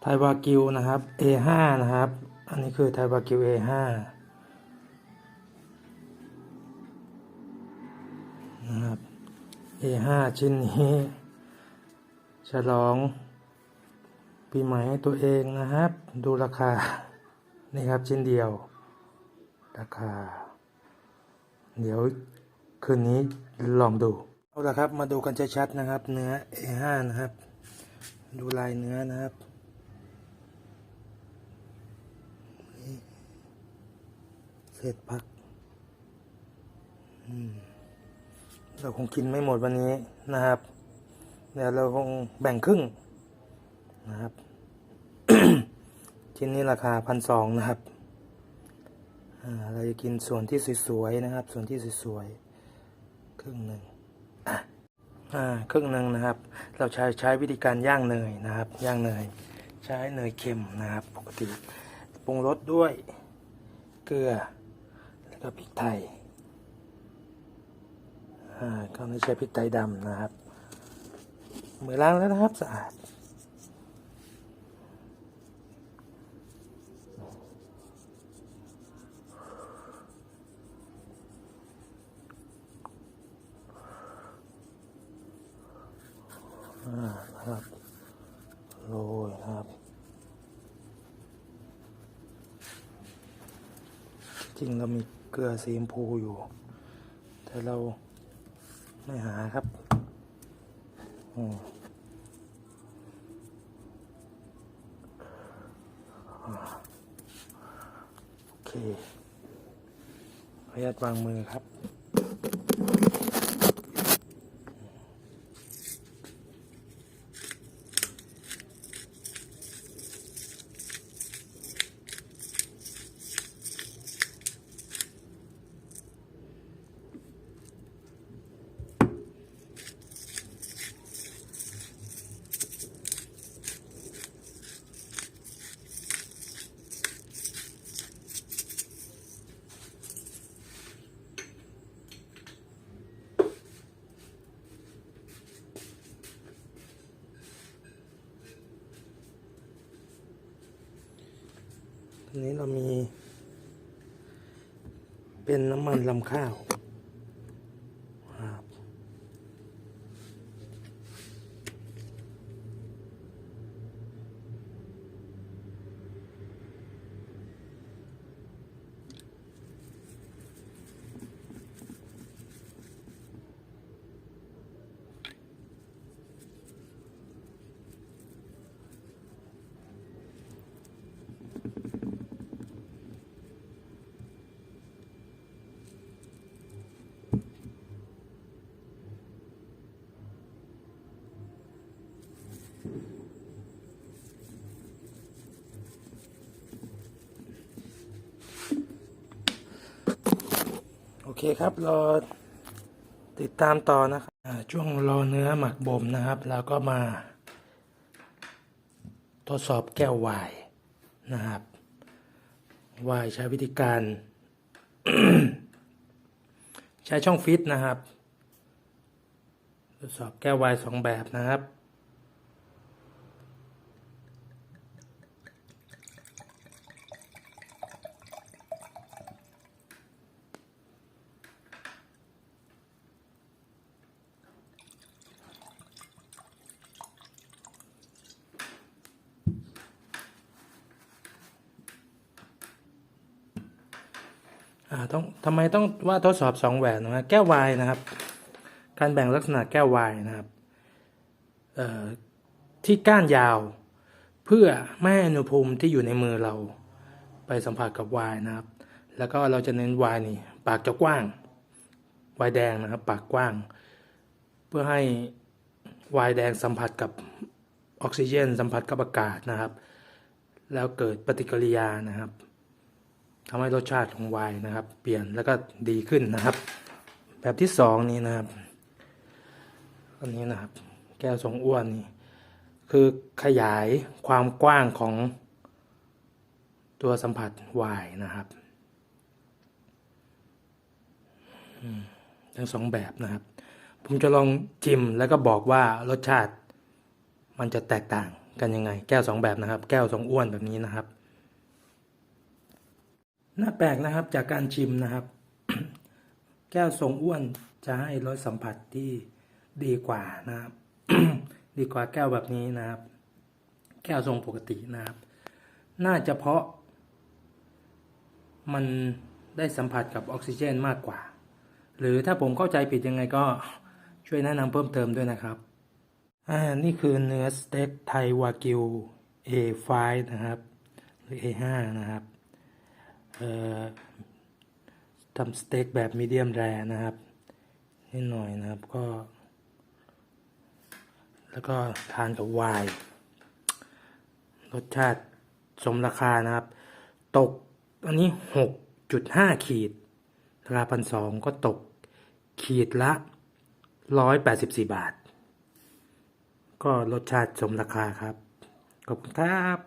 ไทวากิวนะครับ A5 นะครับ อันนี้คือไทวากิว A5 นะครับ A5 ชิ้นนี้ ฉลอง ปีใหม่ให้ตัวเองนะครับ ดูราคา นี่ครับชิ้นเดียว ราคา เดี๋ยวคืนนี้ลองดู เอาละครับ มาดูกันชัดๆนะครับ เนื้อ A5 นะครับ ดูลายเนื้อนะครับนี่เศษผักเราคงกินไม่หมดวันนี้นะครับ เดี๋ยวเราคงแบ่งครึ่งนะครับ ชิ้นนี้ราคาพันสองนะครับ เราจะกินส่วนที่สวยๆนะครับ ส่วนที่สวยๆครึ่งหนึ่งอะ ครึ่งหนึ่งนะครับ เราใช้ใช้วิธีการย่างเนยนะครับ ย่างเนย ใช้เนยเค็มนะครับ ปกติปรุงรสด้วยเกลือแล้วก็พริกไทยอ่าก็ไม่ใช้พริกไทยดำนะครับ มือล้างแล้วนะครับสะอาด นะครับโรยครับ จริงเรามีเกลือสีชมพูอยู่ แต่เราไม่หาครับอืมโอเคขออนุญาตวางมือครับ นี้เรามี เป็นน้ำมันลำข้าว โอเคครับรอติดตามต่อนะครับช่วงรอเนื้อหมักบ่มนะครับ แล้วก็มา ทดสอบแก้ววายนะครับวายใช้วิธีการ ใช้ช่องฟิตนะครับ ทดสอบแก้ววายสองแบบนะครับ อ่าต้องทำไมต้องว่าทดสอบสองแหวนนะแก้ววายนะครับ การแบ่งลักษณะแก้ววายนะครับเอ่อที่ก้านยาว เพื่อไม่ให้อุณหภูมิที่อยู่ในมือเราไปสัมผัสกับวายนะครับ แล้วก็เราจะเน้นวายนี่ปากจะกว้างวายแดงนะครับ ปากกว้าง เพื่อให้วายแดงสัมผัสกับออกซิเจน สัมผัสกับอากาศนะครับ แล้วเกิดปฏิกิริยานะครับ ทำให้รสชาติของไวน์นะครับ เปลี่ยนแล้วก็ดีขึ้นนะครับ แบบที่สองนี้นะครับ อันนี้นะครับ แก้วทรงอ้วนนี่ คือขยายความกว้างของตัวสัมผัสไวน์นะครับทั้งสองแบบนะครับ ผมจะลองชิมแล้วก็บอกว่ารสชาติมันจะแตกต่างกันยังไง แก้วสองแบบนะครับ แก้วทรงอ้วนแบบนี้นะครับ น่าแปลกนะครับจากการชิมนะครับ แก้วทรงอ้วนจะให้รสสัมผัสที่ดีกว่านะครับ ดีกว่าแก้วแบบนี้นะครับ แก้วทรงปกตินะครับ น่าจะเพราะ มันได้สัมผัสกับออกซิเจนมากกว่า หรือถ้าผมเข้าใจผิดยังไงก็ช่วยแนะนำเพิ่มเติมด้วยนะครับอ่านี่คือเนื้อสเต็กไทยวากิว A5 นะครับ หรือ A5 นะครับ ทำสเต็กแบบมีเดียมแรนะครับนิดหน่อยนะครับก็ แล้วก็ทานกับไวน์รสชาติสมราคานะครับ ตกอันนี้หกจุดห้าขีดราคาพันสองก็ตกขีดละร้อยแปดสิบสี่บาท ก็รสชาติสมราคาครับ ขอบคุณครับ